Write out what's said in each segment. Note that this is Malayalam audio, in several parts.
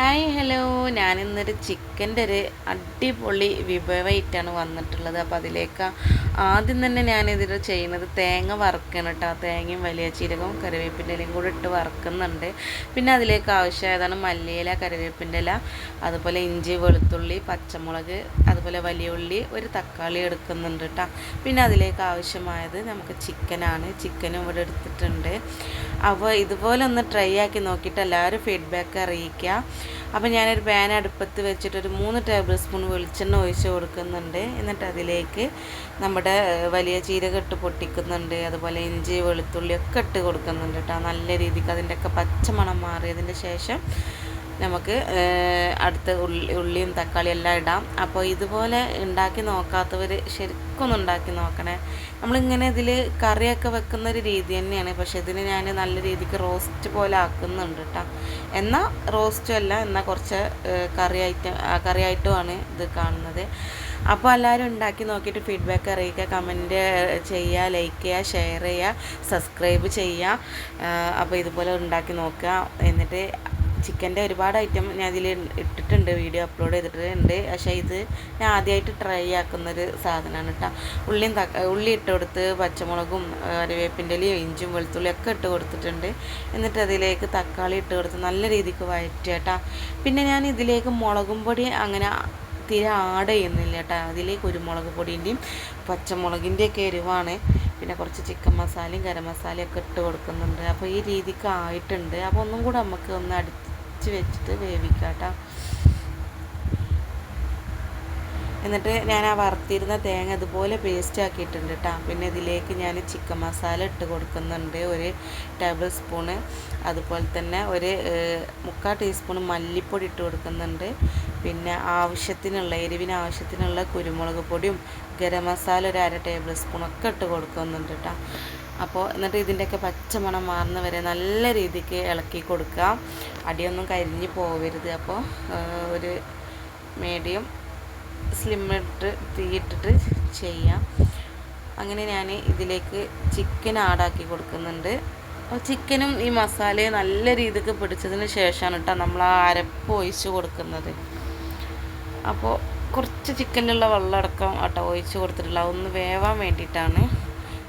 Hi hello. ഞാനിന്നൊരു ചിക്കന്റെ ഒരു അടിപൊളി വിഭവമായിട്ടാണ് വന്നിട്ടുള്ളത്. അപ്പോൾ അതിലേക്ക് ആദ്യം തന്നെ ഞാനിതിൽ ചെയ്യുന്നത് തേങ്ങ വറുക്കണം കേട്ടോ തേങ്ങയും വലിയ ചീരകവും കറിവേപ്പിന്റെ ഇലയും കൂടെ ഇട്ട് വറുക്കുന്നുണ്ട്. പിന്നെ അതിലേക്ക് ആവശ്യമായതാണ് മല്ലിയില കറിവേപ്പിന്റെ ഇല അതുപോലെ ഇഞ്ചി വെളുത്തുള്ളി പച്ചമുളക് അതുപോലെ വലിയ ഉള്ളി ഒരു തക്കാളി എടുക്കുന്നുണ്ട് കേട്ടോ പിന്നെ അതിലേക്ക് ആവശ്യമായത് നമുക്ക് ചിക്കനാണ്. ചിക്കനും ഇവിടെ എടുത്തിട്ടുണ്ട്. അപ്പോൾ ഇതുപോലെ ഒന്ന് ട്രൈ ആക്കി നോക്കിയിട്ട് എല്ലാവരും ഫീഡ്ബാക്ക് അറിയിക്കുക. അപ്പോൾ ഞാനൊരു പാൻ അടുപ്പത്ത് വെച്ചിട്ട് ഒരു മൂന്ന് ടേബിൾ സ്പൂൺ വെളിച്ചെണ്ണ ഒഴിച്ച് കൊടുക്കുന്നുണ്ട്. എന്നിട്ട് അതിലേക്ക് നമ്മുടെ വലിയ ജീരകം ഇട്ട് പൊട്ടിക്കുന്നുണ്ട്. അതുപോലെ ഇഞ്ചി വെളുത്തുള്ളി ഒക്കെ ഇട്ട് കൊടുക്കുന്നുണ്ട് കേട്ടോ നല്ല രീതിക്ക് അതിന്റെയൊക്കെ പച്ചമണം മാറിയതിന്റെ ശേഷം നമുക്ക് അടുത്ത് ഉള്ളി ഉള്ളിയും തക്കാളിയും എല്ലാം ഇടാം. അപ്പോൾ ഇതുപോലെ ഉണ്ടാക്കി നോക്കാത്തവർ ശരിക്കൊന്നും ഉണ്ടാക്കി നോക്കണേ. നമ്മളിങ്ങനെ ഇതിൽ കറിയൊക്കെ വെക്കുന്ന ഒരു രീതി തന്നെയാണ്. പക്ഷേ ഇതിന് ഞാൻ നല്ല രീതിക്ക് റോസ്റ്റ് പോലെ ആക്കുന്നുണ്ട് കേട്ടോ എന്നാൽ റോസ്റ്റും അല്ല എന്നാൽ കുറച്ച് കറി ഐറ്റം കറി ആയിട്ടുമാണ് ഇത് കാണുന്നത്. അപ്പോൾ എല്ലാവരും ഉണ്ടാക്കി നോക്കിയിട്ട് ഫീഡ്ബാക്ക് അറിയിക്കുക കമന്റ് ചെയ്യുക ലൈക്ക് ചെയ്യുക ഷെയർ ചെയ്യുക സബ്സ്ക്രൈബ് ചെയ്യുക. അപ്പോൾ ഇതുപോലെ ഉണ്ടാക്കി നോക്കുക. എന്നിട്ട് ചിക്കന്റെ ഒരുപാട് ഐറ്റം ഞാൻ ഇതിൽ ഇട്ടിട്ടുണ്ട് വീഡിയോ അപ്ലോഡ് ചെയ്തിട്ടുണ്ട്. പക്ഷേ ഇത് ഞാൻ ആദ്യമായിട്ട് ട്രൈ ആക്കുന്നൊരു സാധനമാണ് കേട്ടോ ഉള്ളിയും തക്ക ഉള്ളി ഇട്ട് കൊടുത്ത് പച്ചമുളകും കറിവേപ്പിന്റെ ഇഞ്ചും വെളുത്തുള്ളി ഒക്കെ ഇട്ട് കൊടുത്തിട്ടുണ്ട്. എന്നിട്ട് അതിലേക്ക് തക്കാളി ഇട്ട് കൊടുത്ത് നല്ല രീതിക്ക് വഴറ്റുക കേട്ടോ പിന്നെ ഞാൻ ഇതിലേക്ക് മുളകും പൊടി അങ്ങനെ തീരെ ആഡ് ചെയ്യുന്നില്ല കേട്ടോ അതിലേക്ക് കുരുമുളക് പൊടിന്റെയും പച്ചമുളകിന്റെയൊക്കെ എരിവാണ്. പിന്നെ കുറച്ച് ചിക്കൻ മസാലയും ഗരം മസാലയും ഒക്കെ ഇട്ട് കൊടുക്കുന്നുണ്ട്. അപ്പോൾ ഈ രീതിക്ക് ആയിട്ടുണ്ട്. അപ്പോൾ ഒന്നും കൂടെ നമുക്ക് ഒന്ന് വെച്ചിട്ട് വേവിക്കാം കേട്ടോ എന്നിട്ട് ഞാൻ ആ വറുത്തിരുന്ന തേങ്ങ അതുപോലെ പേസ്റ്റ് ആക്കിയിട്ടുണ്ട് കേട്ടോ പിന്നെ ഇതിലേക്ക് ഞാൻ ചിക്കൻ മസാല ഇട്ട് കൊടുക്കുന്നുണ്ട് ഒരു ടേബിൾ സ്പൂണ് അതുപോലെ തന്നെ ഒരു മുക്കാൽ ടീസ്പൂൺ മല്ലിപ്പൊടി ഇട്ട് കൊടുക്കുന്നുണ്ട്. പിന്നെ ആവശ്യത്തിനുള്ള എരിവിന് ആവശ്യത്തിനുള്ള കുരുമുളക് പൊടിയും ഗരം മസാല ഒരു അര ടേബിൾ സ്പൂണൊക്കെ ഇട്ട് കൊടുക്കുന്നുണ്ട് കേട്ടോ അപ്പോൾ എന്നിട്ട് ഇതിന്റെയൊക്കെ പച്ചമണം മാറുന്ന വരെ നല്ല രീതിക്ക് ഇളക്കി കൊടുക്കുക അടിയൊന്നും കരിഞ്ഞ് പോവരുത്. അപ്പോൾ ഒരു മീഡിയം സ്ലിമ്മിട്ട് തീയിട്ടിട്ട് ചെയ്യാം. അങ്ങനെ ഞാൻ ഇതിലേക്ക് ചിക്കൻ ആഡാക്കി കൊടുക്കുന്നുണ്ട്. അപ്പോൾ ചിക്കനും ഈ മസാലയും നല്ല രീതിക്ക് പിടിച്ചതിന് ശേഷമാണ് കേട്ടോ നമ്മൾ ആ അരപ്പ് ഒഴിച്ച് കൊടുക്കുന്നത്. അപ്പോൾ കുറച്ച് ചിക്കനിലുള്ള വെള്ളമടക്കം കേട്ടോ ഒഴിച്ച് കൊടുത്തിട്ടുള്ള ഒന്ന് വേവാൻ വേണ്ടിയിട്ടാണ്.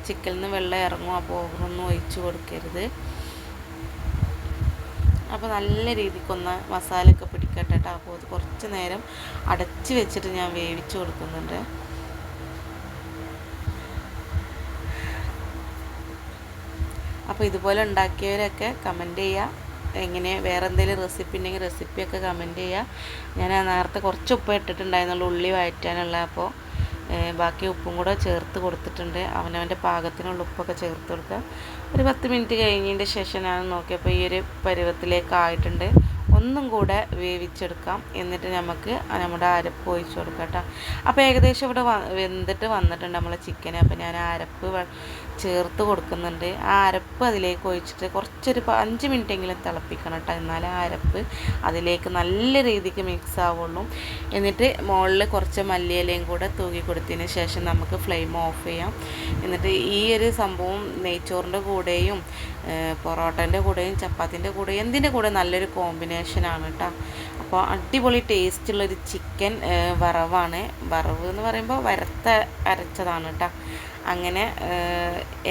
ചിക്കനിൽ നിന്ന് വെള്ളം ഇറങ്ങും അപ്പോൾ ഓവറൊന്നും ഒഴിച്ച് കൊടുക്കരുത്. അപ്പോൾ നല്ല രീതിക്കൊന്ന് മസാലയൊക്കെ പിടിക്കട്ടെ കേട്ടോ അപ്പോൾ അത് കുറച്ച് നേരം അടച്ച് വെച്ചിട്ട് ഞാൻ വേവിച്ച് കൊടുക്കുന്നുണ്ട്. അപ്പോൾ ഇതുപോലെ ഉണ്ടാക്കിയവരൊക്കെ കമന്റ് ചെയ്യുക എങ്ങനെ വേറെ എന്തെങ്കിലും റെസിപ്പി ഉണ്ടെങ്കിൽ റെസിപ്പിയൊക്കെ കമന്റ് ചെയ്യുക ഞാൻ നേരത്തെ കുറച്ച് ഉപ്പ് ഇട്ടിട്ടുണ്ടായിരുന്നുള്ളൂ ഉള്ളി വഴറ്റാനുള്ള. അപ്പോൾ ബാക്കി ഉപ്പും കൂടെ ചേർത്ത് കൊടുത്തിട്ടുണ്ട്. അവനവന്റെ പാകത്തിനുള്ള ഉപ്പൊക്കെ ചേർത്ത് കൊടുക്കുക. ഒരു പത്ത് മിനിറ്റ് കഴിഞ്ഞതിന്റെ ശേഷം ഞാൻ നോക്കിയപ്പോൾ ഈ ഒരു പരുവത്തിലേക്ക് ആയിട്ടുണ്ട്. ഒന്നും കൂടെ വേവിച്ചെടുക്കാം. എന്നിട്ട് നമുക്ക് നമ്മുടെ അരപ്പ് ഒഴിച്ചു കൊടുക്കാം കേട്ടോ. അപ്പോൾ ഏകദേശം ഇവിടെ വെന്തിട്ട് വന്നിട്ടുണ്ട് നമ്മളെ ചിക്കൻ അപ്പോൾ ഞാൻ അരപ്പ് ചേർത്ത് കൊടുക്കുന്നുണ്ട്. ആ അരപ്പ് അതിലേക്ക് ഒഴിച്ചിട്ട് കുറച്ചൊരു അഞ്ച് മിനിറ്റെങ്കിലും തിളപ്പിക്കണം കേട്ടോ. എന്നാൽ ആ അരപ്പ് അതിലേക്ക് നല്ല രീതിക്ക് മിക്സ് ആവുള്ളൂ. എന്നിട്ട് മുകളിൽ കുറച്ച് മല്ലിയിലയും കൂടെ തൂക്കി കൊടുത്തതിന് ശേഷം നമുക്ക് ഫ്ലെയിം ഓഫ് ചെയ്യാം. എന്നിട്ട് ഈ ഒരു സംഭവം നെയ്ച്ചോറിന്റെ കൂടെയും പൊറോട്ടന്റെ കൂടെയും ചപ്പാത്തിന്റെ കൂടെയും എന്തിന്റെ കൂടെ നല്ലൊരു കോമ്പിനേഷനാണ് കേട്ടോ അപ്പോൾ അടിപൊളി ടേസ്റ്റുള്ളൊരു ചിക്കൻ വറവാണ്. വറവ് എന്ന് പറയുമ്പോൾ വരത്ത അരച്ചതാണ് കേട്ടോ അങ്ങനെ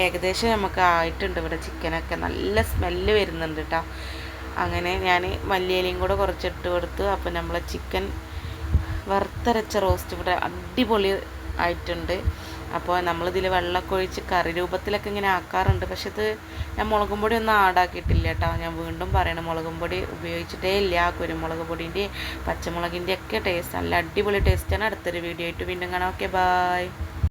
ഏകദേശം നമുക്ക് ആയിട്ടുണ്ട് ഇവിടെ ചിക്കനൊക്കെ നല്ല സ്മെല്ല് വരുന്നുണ്ട് കേട്ടോ അങ്ങനെ ഞാൻ മല്ലിയിലയും കൂടെ കുറച്ചിട്ട് കൊടുത്തു അപ്പോൾ നമ്മളെ ചിക്കൻ വറുത്തരച്ച റോസ്റ്റ് ഇവിടെ അടിപൊളി ആയിട്ടുണ്ട്. അപ്പോൾ നമ്മളിതിൽ വെള്ളമൊക്കെ ഒഴിച്ച് കറി രൂപത്തിലൊക്കെ ഇങ്ങനെ ആക്കാറുണ്ട്. പക്ഷെ ഇത് ഞാൻ മുളകും പൊടി ഒന്നും ആടാക്കിയിട്ടില്ല കേട്ടോ. ഞാൻ വീണ്ടും പറയണം മുളകും പൊടി ഉപയോഗിച്ചിട്ടേ ഇല്ല. കുരുമുളക് പൊടിന്റെ പച്ചമുളകിന്റെ ഒക്കെ ടേസ്റ്റ് നല്ല അടിപൊളി ടേസ്റ്റാണ് അടുത്തൊരു വീഡിയോ ആയിട്ട്. വീണ്ടും കാണാം. Okay bye